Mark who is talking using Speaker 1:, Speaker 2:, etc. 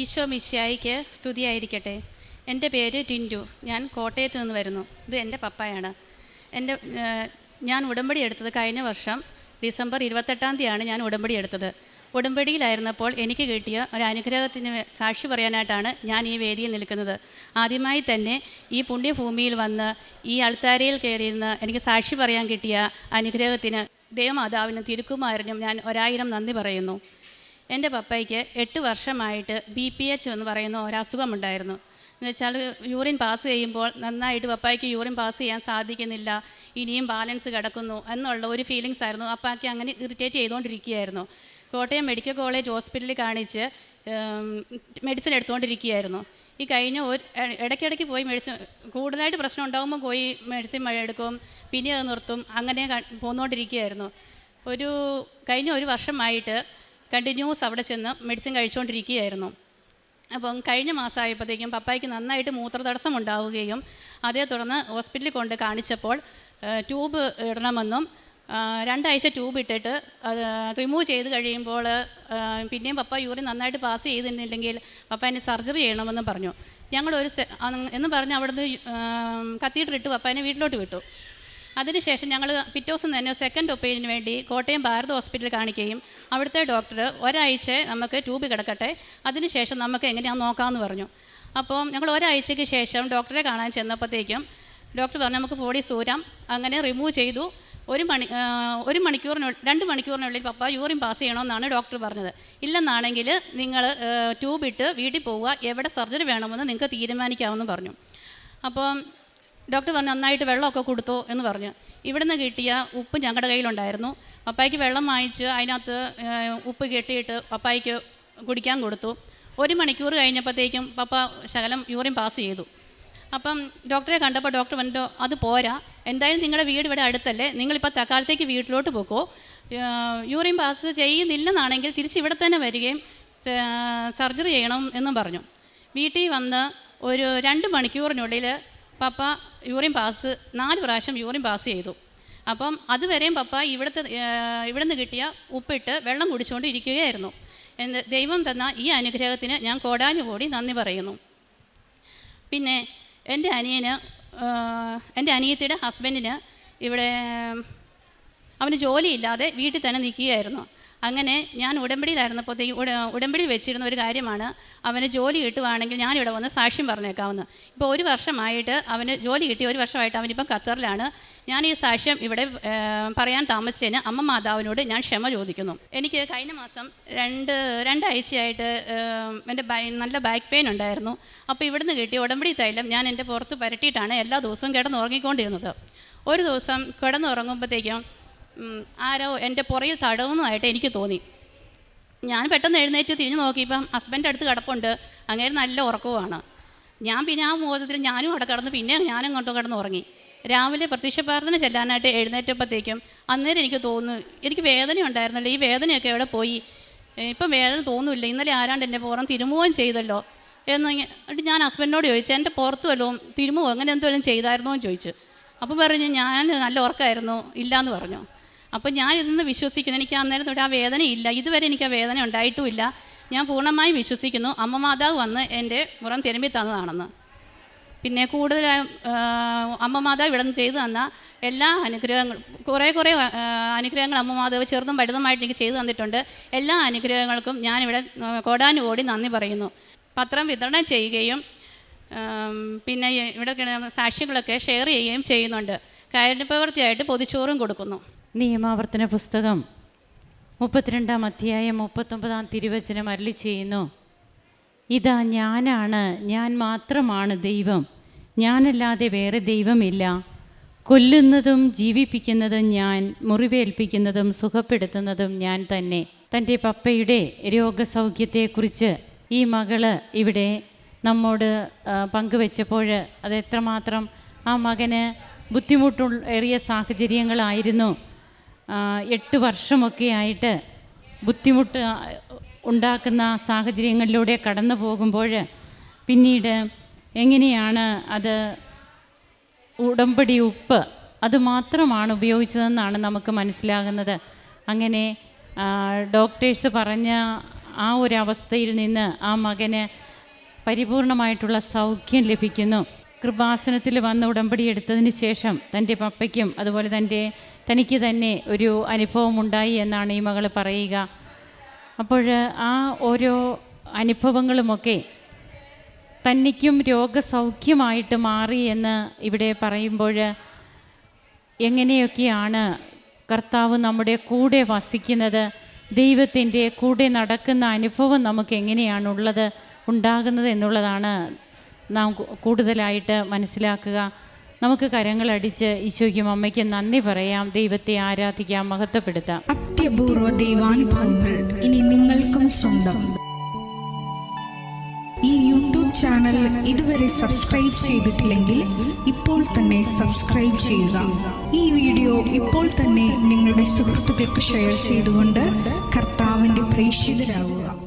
Speaker 1: ഈശോ മിശിയായിക്ക് സ്തുതിയായിരിക്കട്ടെ. എന്റെ പേര് ടിന്റു ഞാൻ കോട്ടയത്ത് നിന്ന് വരുന്നു. ഇത് എന്റെ പപ്പായാണ്. എന്റെ ഞാൻ ഉടമ്പടി എടുത്തത് കഴിഞ്ഞ വർഷം ഡിസംബർ ഇരുപത്തെട്ടാം തീയതിയാണ് ഞാൻ ഉടമ്പടി എടുത്തത്. ഉടമ്പടിയിലായിരുന്നപ്പോൾ എനിക്ക് കിട്ടിയ ഒരു അനുഗ്രഹത്തിന് സാക്ഷി പറയാനായിട്ടാണ് ഞാൻ ഈ വേദിയിൽ നിൽക്കുന്നത്. ആദ്യമായി തന്നെ ഈ പുണ്യഭൂമിയിൽ വന്ന് ഈ അൾത്താരയിൽ കയറിയിരുന്ന് എനിക്ക് സാക്ഷി പറയാൻ കിട്ടിയ അനുഗ്രഹത്തിന് ദേവമാതാവിനും തിരുക്കുമാരനും ഞാൻ ഒരായിരം നന്ദി പറയുന്നു. എന്റെ പപ്പയ്ക്ക് എട്ട് വർഷമായിട്ട് ബി പി എച്ച് എന്ന് പറയുന്ന ഒരസുഖമുണ്ടായിരുന്നു. എന്ന് വെച്ചാൽ യൂറിൻ പാസ് ചെയ്യുമ്പോൾ നന്നായിട്ട് പപ്പായ്ക്ക് യൂറിൻ പാസ് ചെയ്യാൻ സാധിക്കുന്നില്ല ഇനിയും ബാലൻസ് കിടക്കുന്നു എന്നുള്ള ഒരു ഫീലിങ്സ് ആയിരുന്നു. അപ്പാക്ക് അങ്ങനെ ഇറിറ്റേറ്റ് ചെയ്തുകൊണ്ടിരിക്കുകയായിരുന്നു. കോട്ടയം മെഡിക്കൽ കോളേജ് ഹോസ്പിറ്റലിൽ കാണിച്ച് മെഡിസിൻ എടുത്തുകൊണ്ടിരിക്കുകയായിരുന്നു. ഈ കഴിഞ്ഞ ഒരു ഇടയ്ക്കിടയ്ക്ക് പോയി മെഡിസിൻ കൂടുതലായിട്ട് പ്രശ്നം ഉണ്ടാകുമ്പോൾ പോയി മെഡിസിൻ എടുക്കും പിന്നെ അത് നിർത്തും അങ്ങനെ പോന്നുകൊണ്ടിരിക്കുകയായിരുന്നു. ഒരു കഴിഞ്ഞ ഒരു വർഷമായിട്ട് കണ്ടിന്യൂസ് അവിടെ ചെന്ന് മെഡിസിൻ കഴിച്ചുകൊണ്ടിരിക്കുകയായിരുന്നു. അപ്പം കഴിഞ്ഞ മാസമായപ്പോഴത്തേക്കും പപ്പായ്ക്ക് നന്നായിട്ട് മൂത്രതടസ്സം ഉണ്ടാവുകയും അതേ തുടർന്ന് ഹോസ്പിറ്റലിൽ കൊണ്ട് കാണിച്ചപ്പോൾ ട്യൂബ് ഇടണമെന്നും രണ്ടാഴ്ച ട്യൂബ് ഇട്ടിട്ട് അത് റിമൂവ് ചെയ്ത് കഴിയുമ്പോൾ പിന്നെയും പപ്പ യൂറിൻ നന്നായിട്ട് പാസ് ചെയ്തിട്ടുണ്ടെങ്കിൽ പപ്പ എന്നെ സർജറി ചെയ്യണമെന്നും പറഞ്ഞു. ഞങ്ങളൊരു എന്ന് പറഞ്ഞ് അവിടുന്ന് കത്തീഡർ ഇട്ട് പപ്പാനെ വീട്ടിലോട്ട് വിട്ടു. അതിനുശേഷം ഞങ്ങൾ പിറ്റേ ദിവസം തന്നെ സെക്കൻഡ് ഒപ്പീനിയന് വേണ്ടി കോട്ടയം ഭാരത് ഹോസ്പിറ്റലിൽ കാണിക്കുകയും അവിടുത്തെ ഡോക്ടർ ഒരാഴ്ച നമുക്ക് ട്യൂബ് കിടക്കട്ടെ അതിനുശേഷം നമുക്ക് എങ്ങനെയാണെന്ന് നോക്കാമെന്ന് പറഞ്ഞു. അപ്പോൾ ഞങ്ങൾ ഒരാഴ്ചയ്ക്ക് ശേഷം ഡോക്ടറെ കാണാൻ ചെന്നപ്പോഴത്തേക്കും ഡോക്ടർ പറഞ്ഞു നമുക്ക് ബോഡി സൂരം. അങ്ങനെ റിമൂവ് ചെയ്തു. ഒരു മണി ഒരു മണിക്കൂറിനുള്ളിൽ രണ്ട് മണിക്കൂറിനുള്ളിൽ പപ്പ യൂറിൻ പാസ് ചെയ്യണമെന്നാണ് ഡോക്ടർ പറഞ്ഞത്. ഇല്ലെന്നാണെങ്കിൽ നിങ്ങൾ ട്യൂബിട്ട് വീട്ടിൽ പോവുക എവിടെ സർജറി വേണമെന്ന് നിങ്ങൾക്ക് തീരുമാനിക്കാമെന്ന് പറഞ്ഞു. അപ്പം ഡോക്ടർ പറഞ്ഞു നന്നായിട്ട് വെള്ളമൊക്കെ കൊടുത്തോ എന്ന് പറഞ്ഞു. ഇവിടുന്ന് കിട്ടിയ ഉപ്പ് ഞങ്ങളുടെ കയ്യിലുണ്ടായിരുന്നു. പപ്പായ്ക്ക് വെള്ളം വാങ്ങിച്ച് അതിനകത്ത് ഉപ്പ് കെട്ടിയിട്ട് പപ്പായ്ക്ക് കുടിക്കാൻ കൊടുത്തു. ഒരു മണിക്കൂർ കഴിഞ്ഞപ്പോഴത്തേക്കും പപ്പ ശകലം യൂറിൻ പാസ് ചെയ്തു. അപ്പം ഡോക്ടറെ കണ്ടപ്പോൾ ഡോക്ടർ പറഞ്ഞു അത് പോരാ. എന്തായാലും നിങ്ങളുടെ വീട് ഇവിടെ അടുത്തല്ലേ. നിങ്ങളിപ്പോൾ തക്കാലത്തേക്ക് വീട്ടിലോട്ട് പോക്കോ. യൂറിൻ പാസ് ചെയ്യുന്നില്ലെന്നാണെങ്കിൽ തിരിച്ച് ഇവിടെ തന്നെ വരികയും സർജറി ചെയ്യണം എന്നും പറഞ്ഞു. വീട്ടിൽ വന്ന് ഒരു രണ്ട് മണിക്കൂറിനുള്ളിൽ പപ്പ യൂറിൻ പാസ് നാല് പ്രാവശ്യം യൂറിൻ പാസ് ചെയ്തു. അപ്പം അതുവരെയും പപ്പ ഇവിടുത്തെ ഇവിടെ ഇവിടുന്ന് കിട്ടിയ ഉപ്പിട്ട് വെള്ളം കുടിച്ചുകൊണ്ട് ഇരിക്കുകയായിരുന്നു എന്ന് ദൈവം തന്ന ഈ അനുഗ്രഹത്തിന് ഞാൻ കോടാനുകൂടി നന്ദി പറയുന്നു. പിന്നെ എന്റെ അനിയന് എന്റെ അനിയത്തിയുടെ ഹസ്ബൻഡിന് ഇവിടെ അവന് ജോലിയില്ലാതെ വീട്ടിൽ തന്നെ നിൽക്കുകയായിരുന്നു. അങ്ങനെ ഞാൻ ഉടമ്പടിയിലായിരുന്നപ്പോഴത്തേക്ക് ഉട ഉടമ്പടി വെച്ചിരുന്ന ഒരു കാര്യമാണ് അവന് ജോലി കിട്ടുവാണെങ്കിൽ ഞാനിവിടെ വന്ന് സാക്ഷ്യം പറഞ്ഞേക്കാവുന്ന ഇപ്പോൾ ഒരു വർഷമായിട്ട് അവന് ജോലി കിട്ടി ഒരു വർഷമായിട്ട് അവനിപ്പം ഖത്തറിലാണ്. ഞാൻ ഈ സാക്ഷ്യം ഇവിടെ പറയാൻ താമസിച്ചതിന് അമ്മ മാതാവിനോട് ഞാൻ ക്ഷമ ചോദിക്കുന്നു. എനിക്ക് കഴിഞ്ഞ മാസം രണ്ട് രണ്ടാഴ്ചയായിട്ട് എന്റെ നല്ല ബാക്ക് പെയിൻ ഉണ്ടായിരുന്നു. അപ്പോൾ ഇവിടുന്ന് കിട്ടിയ ഉടമ്പടി തൈലം ഞാൻ എന്റെ പുറത്ത് പുരട്ടിയിട്ടാണ് എല്ലാ ദിവസവും കിടന്നുറങ്ങിക്കൊണ്ടിരുന്നത്. ഒരു ദിവസം കിടന്നുറങ്ങുമ്പോഴത്തേക്കും ആരോ എന്റെ പുറയിൽ തടവുന്നതായിട്ട് എനിക്ക് തോന്നി. ഞാൻ പെട്ടെന്ന് എഴുന്നേറ്റ് തിരിഞ്ഞു നോക്കിയപ്പം ഹസ്ബൻഡ് അടുത്ത് കിടപ്പുണ്ട്. അങ്ങനെ നല്ല ഉറക്കവുമാണ്. ഞാൻ പിന്നെ ആ മോചത്തിൽ ഞാനും അവിടെ കിടന്ന് പിന്നെ ഞാനും അങ്ങോട്ട് കിടന്ന് ഉറങ്ങി. രാവിലെ പ്രത്യക്ഷ പ്രാർത്ഥന ചെല്ലാനായിട്ട് എഴുന്നേറ്റപ്പോഴത്തേക്കും അന്നേരം എനിക്ക് തോന്നുന്നു എനിക്ക് വേദന ഉണ്ടായിരുന്നല്ലോ. ഈ വേദനയൊക്കെ എവിടെ പോയി? ഇപ്പം വേദന തോന്നുന്നില്ല. ഇന്നലെ ആരാണ്ട് എന്റെ പുറം തിരുമുകയും ചെയ്തല്ലോ എന്ന് ഞാൻ ഹസ്ബൻഡിനോട് ചോദിച്ചു എന്റെ പുറത്ത് വല്ലതും തിരുമുഖം അങ്ങനെ എന്തെങ്കിലും ചെയ്തായിരുന്നോ? എന്ന് ചോദിച്ചു. അപ്പോൾ പറഞ്ഞു ഞാൻ നല്ല ഉറക്കമായിരുന്നു ഇല്ലയെന്ന് പറഞ്ഞു. അപ്പോൾ ഞാൻ ഇന്ന് വിശ്വസിക്കുന്നു. എനിക്ക് അന്നേരം തൊട്ട് ആ വേദനയില്ല. ഇതുവരെ എനിക്ക് ആ വേദന ഉണ്ടായിട്ടുമില്ല. ഞാൻ പൂർണമായും വിശ്വസിക്കുന്നു. അമ്മ മാതാവ് വന്ന് എന്റെ പുറം തിരുമ്പി തന്നതാണെന്ന്. പിന്നെ കൂടുതൽ അമ്മ മാതാവ് ഇവിടെ നിന്ന് ചെയ്തു തന്ന എല്ലാ അനുഗ്രഹങ്ങളും കുറേ കുറേ അനുഗ്രഹങ്ങൾ അമ്മ മാതാവ് ചെറുതും വലുതുമായിട്ട് എനിക്ക് ചെയ്തു തന്നിട്ടുണ്ട്. എല്ലാ അനുഗ്രഹങ്ങൾക്കും ഞാനിവിടെ കോടാനുകോടി നന്ദി പറയുന്നു. പത്രം വിതരണം ചെയ്യുകയും പിന്നെ ഇവിടെ സാക്ഷികളൊക്കെ ഷെയർ ചെയ്യുകയും ചെയ്യുന്നുണ്ട്. കാരുണ്യപ്രവൃത്തിയായിട്ട് പൊതിച്ചോറും കൊടുക്കുന്നു.
Speaker 2: നിയമാവർത്തന പുസ്തകം. മുപ്പത്തിരണ്ടാം അധ്യായം മുപ്പത്തൊമ്പതാം തിരുവചനം അരളി ചെയ്യുന്നു. ഇതാ ഞാനാണ് ഞാൻ മാത്രമാണ് ദൈവം. ഞാനല്ലാതെ വേറെ ദൈവമില്ല. കൊല്ലുന്നതും ജീവിപ്പിക്കുന്നതും ഞാൻ മുറിവേൽപ്പിക്കുന്നതും സുഖപ്പെടുത്തുന്നതും ഞാൻ തന്നെ. തന്റെ പപ്പയുടെ രോഗസൗഖ്യത്തെക്കുറിച്ച് ഈ മകൾ ഇവിടെ നമ്മോട് പങ്കുവെച്ചപ്പോൾ അത് എത്രമാത്രം ആ മകന് ബുദ്ധിമുട്ടുള്ള ഏറിയ സാഹചര്യങ്ങളായിരുന്നു. എട്ട് വർഷമൊക്കെ ആയിട്ട് ബുദ്ധിമുട്ട് ഉണ്ടാക്കുന്ന സാഹചര്യങ്ങളിലൂടെ കടന്നു പോകുമ്പോൾ പിന്നീട് എങ്ങനെയാണ് അത് ഉടമ്പടി ഉപ്പ് അത് മാത്രമാണ് ഉപയോഗിച്ചതെന്നാണ് നമുക്ക് മനസ്സിലാകുന്നത്. അങ്ങനെ ഡോക്ടേഴ്സ് പറഞ്ഞ ആ ഒരു അവസ്ഥയിൽ നിന്ന് ആ മകന് പരിപൂർണമായിട്ടുള്ള സൗഖ്യം ലഭിക്കുന്നു. കൃപാസനത്തിൽ വന്ന് ഉടമ്പടി എടുത്തതിന് ശേഷം തന്റെ പപ്പയ്ക്കും അതുപോലെ തന്റെ തനിക്ക് തന്നെ ഒരു അനുഭവം ഉണ്ടായി എന്നാണ് ഈ മകൾ പറയുക. അപ്പോൾ ആ ഓരോ അനുഭവങ്ങളുമൊക്കെ തന്നിക്കും രോഗസൗഖ്യമായിട്ട് മാറി എന്ന് ഇവിടെ പറയുമ്പോൾ എങ്ങനെയൊക്കെയാണ് കർത്താവ് നമ്മുടെ കൂടെ വസിക്കുന്നത്? ദൈവത്തിന്റെ കൂടെ നടക്കുന്ന അനുഭവം നമുക്ക് എങ്ങനെയാണുള്ളത്? ഉണ്ടാകുന്നത് എന്നുള്ളതാണ് നാം കൂടുതലായിട്ട് മനസ്സിലാക്കുക. നമുക്ക് കരങ്ങളടിച്ച് ഈശോയ്ക്കും അമ്മയ്ക്ക് നന്ദി പറയാം. ദൈവത്തെ ആരാധിക്കാം മഹത്വപ്പെടുത്താം.
Speaker 3: അത്യപൂർവ ദൈവാനുഭവങ്ങൾ ഇനി നിങ്ങൾക്കും സ്വന്തം. ഈ യൂട്യൂബ് ചാനൽ ഇതുവരെ സബ്സ്ക്രൈബ് ചെയ്തിട്ടില്ലെങ്കിൽ ഇപ്പോൾ തന്നെ സബ്സ്ക്രൈബ് ചെയ്യുക. ഈ വീഡിയോ ഇപ്പോൾ തന്നെ നിങ്ങളുടെ സുഹൃത്തുക്കൾക്ക് ഷെയർ ചെയ്തുകൊണ്ട് കർത്താവിന്റെ പ്രേക്ഷിതരാകുക